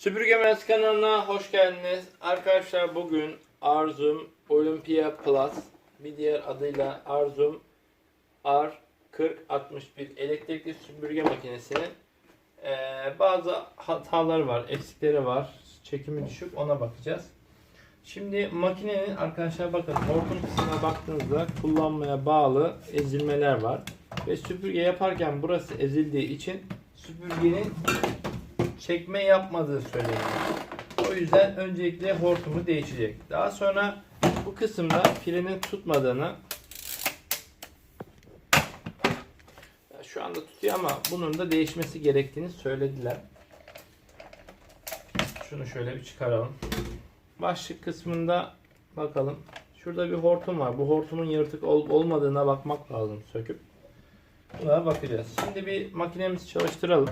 Süpürge Mühendisi kanalına hoş geldiniz. Arkadaşlar bugün Arzum Olympia Plus bir diğer adıyla Arzum R4061 elektrikli süpürge makinesinin eee, bazı hataları var, eksikleri var. Çekimi düşük ona bakacağız. Şimdi makinenin arkadaşlar bakın hortum kısmına baktığınızda kullanmaya bağlı ezilmeler var. Ve süpürge yaparken burası ezildiği için süpürgenin çekme yapmadığı söyleniyor. O yüzden öncelikle hortumu değişecek. Daha sonra bu kısımda frenin tutmadığını şu anda tutuyor ama bunun da değişmesi gerektiğini söylediler. Şunu şöyle bir çıkaralım. Başlık kısmında bakalım. Şurada bir hortum var. Bu hortumun yırtık olup olmadığına bakmak lazım söküp. Buna bakacağız. Şimdi bir makinemizi çalıştıralım.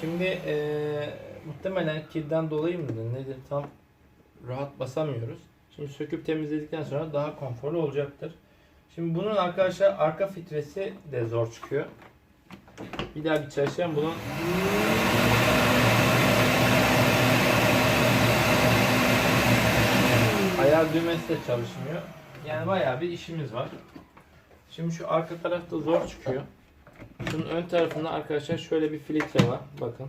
Şimdi eee, muhtemelen kirden dolayı mıdır nedir tam rahat basamıyoruz. Şimdi söküp temizledikten sonra daha konforlu olacaktır. Şimdi bunun arkadaşlar arka filtresi de zor çıkıyor. Bir daha bir çalışalım bunun. Ayar düğmesi de çalışmıyor. Yani bayağı bir işimiz var. Şimdi şu arka tarafta zor çıkıyor. Şunun ön tarafında arkadaşlar şöyle bir filtre var. Bakın.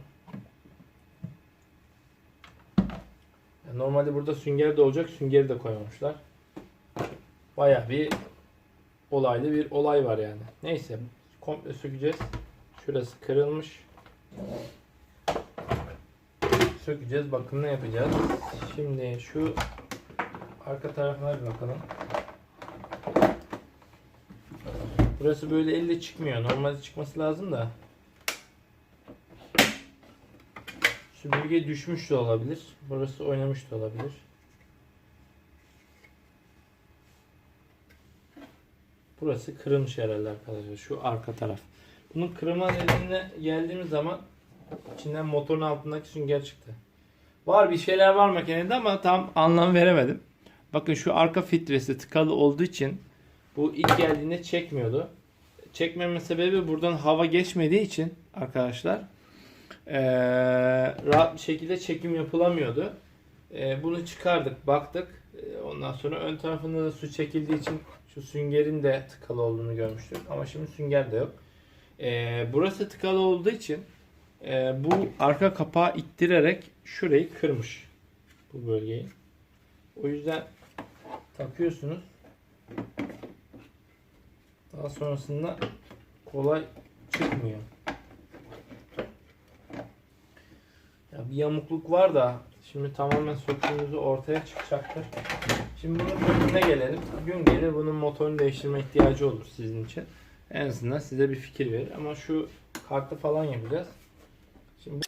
Normalde burada sünger de olacak. Süngeri de koymamışlar. Baya bir olaylı bir olay var yani. Neyse. Komple sökeceğiz. Şurası kırılmış. Sökeceğiz. Bakın ne yapacağız. Şimdi şu arka tarafına bir bakalım. Burası böyle elle çıkmıyor. Normalde çıkması lazım da. Süpürge düşmüş de olabilir. Burası oynamış da olabilir. Burası kırılmış herhalde arkadaşlar. Şu arka taraf. Bunun kırılma nedenine geldiğimiz zaman içinden motorun altındaki sünger çıktı. Var bir şeyler var makinede ama tam anlam veremedim. Bakın şu arka filtresi tıkalı olduğu için bu ilk geldiğinde çekmiyordu. Çekmeme sebebi buradan hava geçmediği için arkadaşlar eee, rahat bir şekilde çekim yapılamıyordu. Eee, bunu çıkardık, baktık. Eee, ondan sonra ön tarafında da su çekildiği için şu süngerin de tıkalı olduğunu görmüştük. Ama şimdi sünger de yok. Eee, burası tıkalı olduğu için eee, bu arka kapağı ittirerek şurayı kırmış. Bu bölgeyi. O yüzden takıyorsunuz. Daha sonrasında kolay çıkmıyor. Ya bir yamukluk var da şimdi tamamen söktüğümüzde ortaya çıkacaktır. Şimdi bunun çözümüne gelelim. Gün gelir bunun motorunu değiştirme ihtiyacı olur sizin için. En azından size bir fikir verir. Ama şu kartı falan yapacağız. Şimdi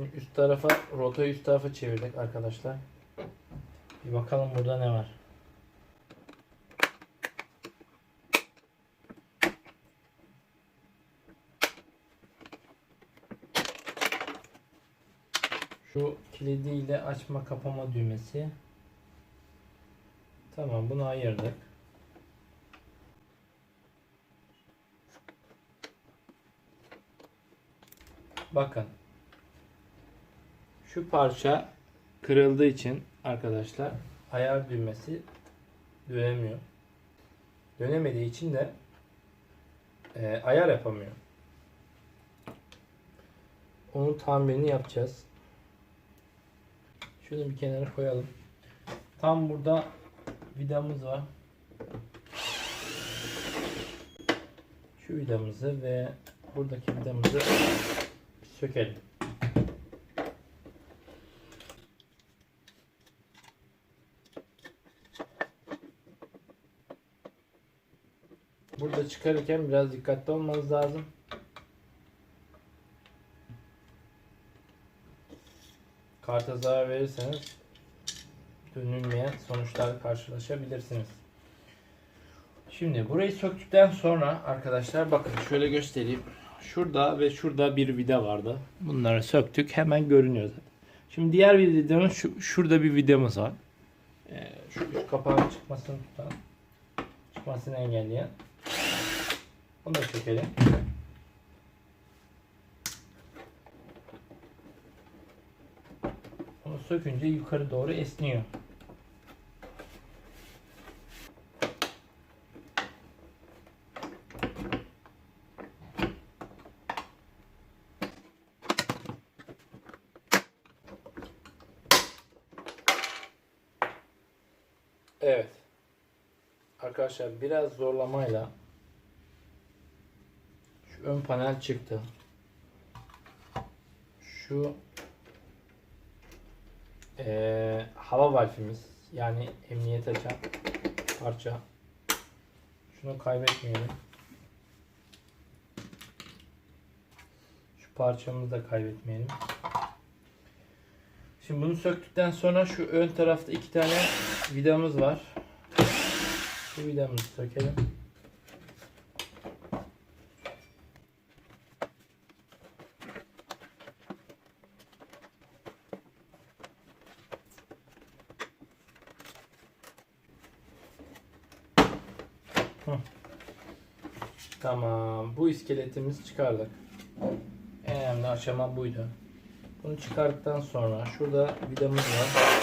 Şimdi üst tarafa, rotayı üst tarafa çevirdik arkadaşlar. Bir bakalım burada ne var. Şu kilidiyle açma kapama düğmesi. Tamam bunu ayırdık. Bakın şu parça kırıldığı için arkadaşlar ayar düğmesi dönemiyor. Dönemediği için de e, ayar yapamıyor. Onun tamirini yapacağız. Şunu bir kenara koyalım. Tam burada vidamız var. Şu vidamızı ve buradaki vidamızı sökelim. burada çıkarırken biraz dikkatli olmanız lazım. Karta zarar verirseniz dönülmeyen sonuçlar karşılaşabilirsiniz. Şimdi burayı söktükten sonra arkadaşlar bakın şöyle göstereyim. Şurada ve şurada bir vida vardı. Bunları söktük. Hemen görünüyor zaten. Şimdi diğer bir şu, şurada bir vidamız var. Ee, şu üst kapağın çıkmasını tutan, çıkmasını engelleyen. Bunu da çekelim. Bunu sökünce yukarı doğru esniyor. Evet. Arkadaşlar biraz zorlamayla ön panel çıktı. Şu eee, hava valfimiz yani emniyet açan parça. Şunu kaybetmeyelim. Şu parçamızı da kaybetmeyelim. Şimdi bunu söktükten sonra şu ön tarafta iki tane vidamız var. Şu vidamızı sökelim. Tamam. Bu iskeletimizi çıkardık. En önemli aşama buydu. Bunu çıkarttıktan sonra şurada vidamız var.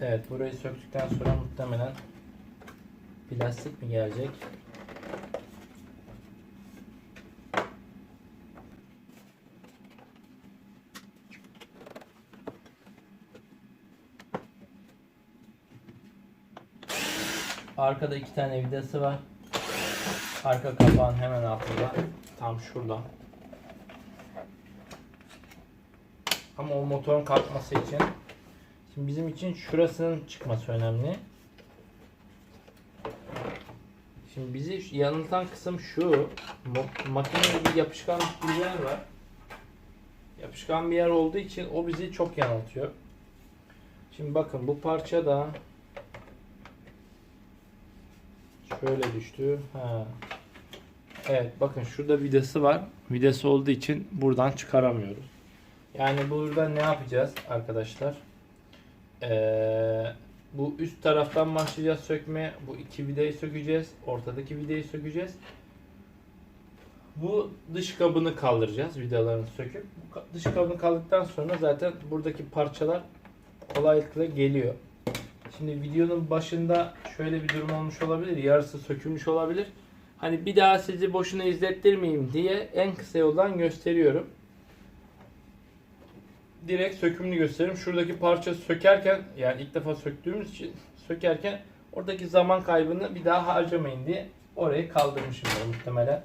Evet burayı söktükten sonra muhtemelen plastik mi gelecek? Arkada iki tane vidası var. Arka kapağın hemen altında. Tam şurada. Ama o motorun kalkması için Şimdi bizim için şurasının çıkması önemli. Şimdi bizi yanıltan kısım şu. Makinede bir yapışkan bir yer var. Yapışkan bir yer olduğu için o bizi çok yanıltıyor. Şimdi bakın bu parça da şöyle düştü. Ha. Evet bakın şurada vidası var. Vidası olduğu için buradan çıkaramıyoruz. Yani burada ne yapacağız arkadaşlar? Ee, bu üst taraftan başlayacağız sökmeye. Bu iki vidayı sökeceğiz. Ortadaki vidayı sökeceğiz. Bu dış kabını kaldıracağız vidalarını söküp. Bu dış kabını kaldırdıktan sonra zaten buradaki parçalar kolaylıkla geliyor. Şimdi videonun başında şöyle bir durum olmuş olabilir. Yarısı sökülmüş olabilir. Hani bir daha sizi boşuna izlettirmeyeyim diye en kısa yoldan gösteriyorum direkt sökümünü gösteririm. Şuradaki parça sökerken yani ilk defa söktüğümüz için sökerken oradaki zaman kaybını bir daha harcamayın diye orayı kaldırmışımdır muhtemelen.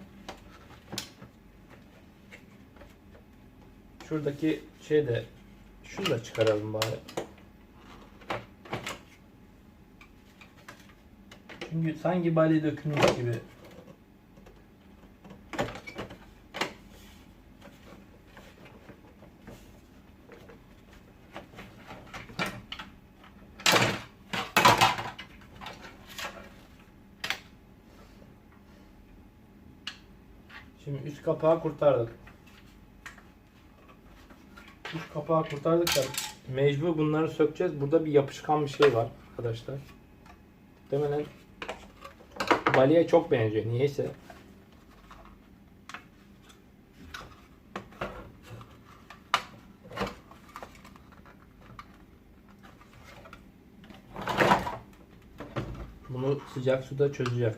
Şuradaki şey de şunu da çıkaralım bari. Çünkü sanki balya dökülmüş gibi Şimdi üst kapağı kurtardık. Üst kapağı kurtardık da mecbur bunları sökeceğiz. Burada bir yapışkan bir şey var arkadaşlar. Muhtemelen balya çok benziyor. Niyeyse. Bunu sıcak suda çözeceğim.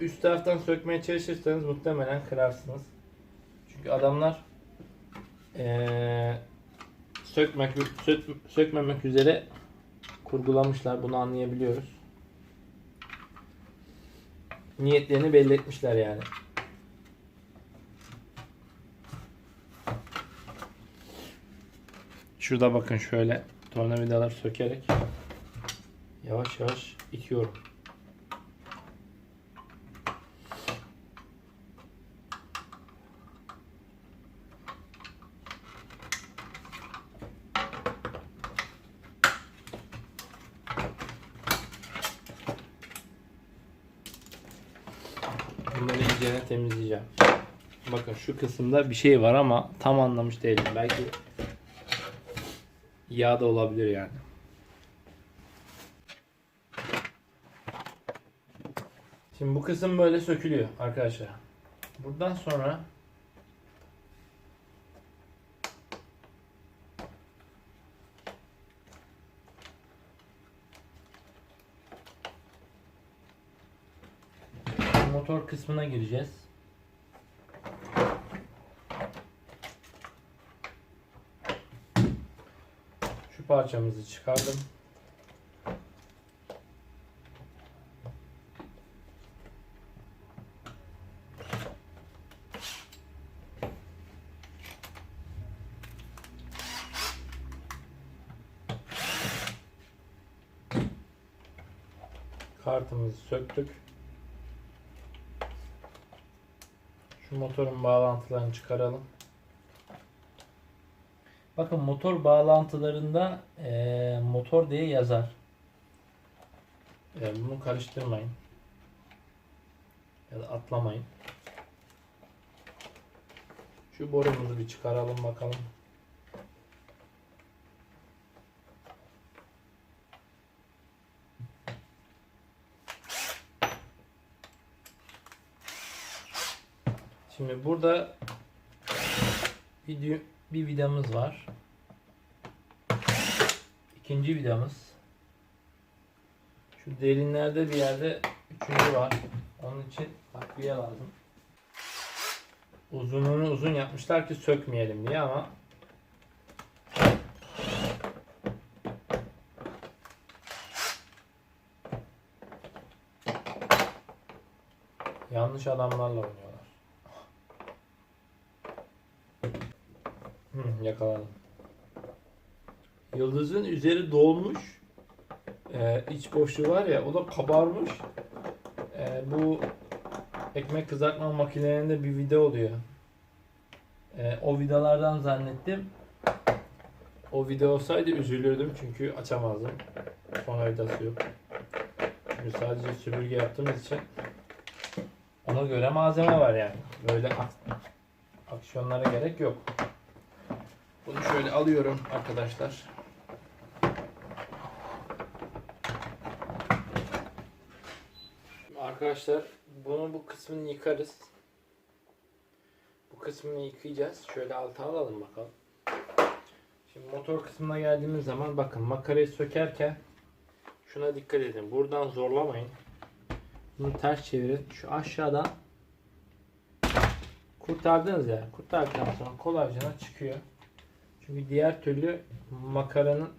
Üst taraftan sökmeye çalışırsanız muhtemelen kırarsınız. Çünkü adamlar eee, sökmek sök, sökmemek üzere kurgulamışlar. Bunu anlayabiliyoruz. niyetlerini belli etmişler yani. Şurada bakın şöyle tornavidaları sökerek yavaş yavaş itiyorum. Bunları iyice temizleyeceğim. Bakın şu kısımda bir şey var ama tam anlamış değilim. Belki yağ da olabilir yani. Şimdi bu kısım böyle sökülüyor arkadaşlar. Buradan sonra motor kısmına gireceğiz. Şu parçamızı çıkardım. Kartımızı söktük. Şu motorun bağlantılarını çıkaralım. Bakın motor bağlantılarında eee, motor diye yazar. E, bunu karıştırmayın. Ya da atlamayın. Şu borumuzu bir çıkaralım bakalım. Şimdi burada video bir vidamız var. İkinci vidamız. Şu derinlerde bir yerde üçüncü var. Onun için takviye lazım. Uzunluğunu uzun yapmışlar ki sökmeyelim diye ama yanlış adamlarla oynuyorlar. Hı, yakaladım. Yıldızın üzeri dolmuş. Ee, iç boşluğu var ya o da kabarmış. Ee, bu ekmek kızartma makinelerinde bir vida oluyor. Ee, o vidalardan zannettim. O vida olsaydı üzülürdüm çünkü açamazdım. Son vidası yok. Çünkü sadece süpürge yaptığımız için ona göre malzeme var yani. Böyle ak- aksiyonlara gerek yok. Bunu şöyle alıyorum arkadaşlar. Arkadaşlar bunu bu kısmını yıkarız. Bu kısmını yıkayacağız. Şöyle alta alalım bakalım. Şimdi motor kısmına geldiğimiz zaman bakın makarayı sökerken şuna dikkat edin. Buradan zorlamayın. Bunu ters çevirin. Şu aşağıdan kurtardınız ya. Kurtardıktan sonra kolayca çıkıyor. Çünkü diğer türlü makaranın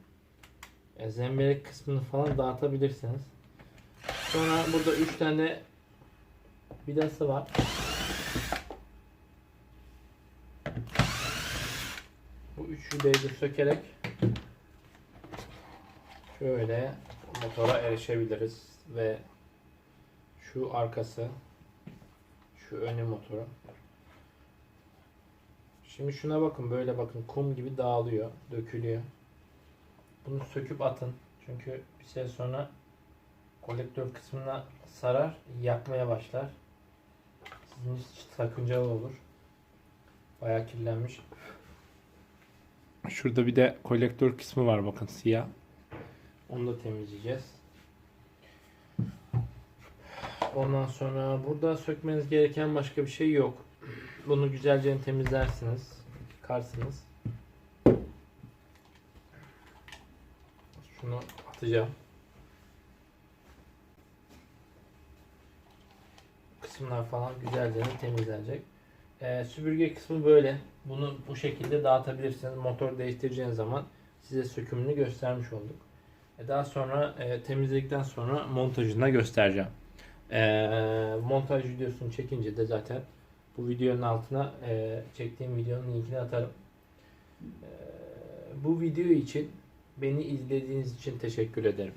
e, zemberek kısmını falan dağıtabilirsiniz. Sonra burada 3 tane vidası var. Bu üç vidayı da sökerek şöyle motora erişebiliriz ve şu arkası şu önü motoru Şimdi şuna bakın böyle bakın kum gibi dağılıyor, dökülüyor. Bunu söküp atın. Çünkü bir süre sonra kolektör kısmına sarar, yakmaya başlar. Sizin için sakıncalı olur. Bayağı kirlenmiş. Şurada bir de kolektör kısmı var bakın siyah. Onu da temizleyeceğiz. Ondan sonra burada sökmeniz gereken başka bir şey yok. Bunu güzelce temizlersiniz. Yıkarsınız. Şunu atacağım. Kısımlar falan güzelce temizlenecek. Ee, süpürge kısmı böyle. Bunu bu şekilde dağıtabilirsiniz. Motor değiştireceğiniz zaman size sökümünü göstermiş olduk. E, daha sonra e, temizledikten sonra montajını da göstereceğim. Ee, montaj videosunu çekince de zaten bu videonun altına e, çektiğim videonun linkini atarım. Ee, bu video için beni izlediğiniz için teşekkür ederim.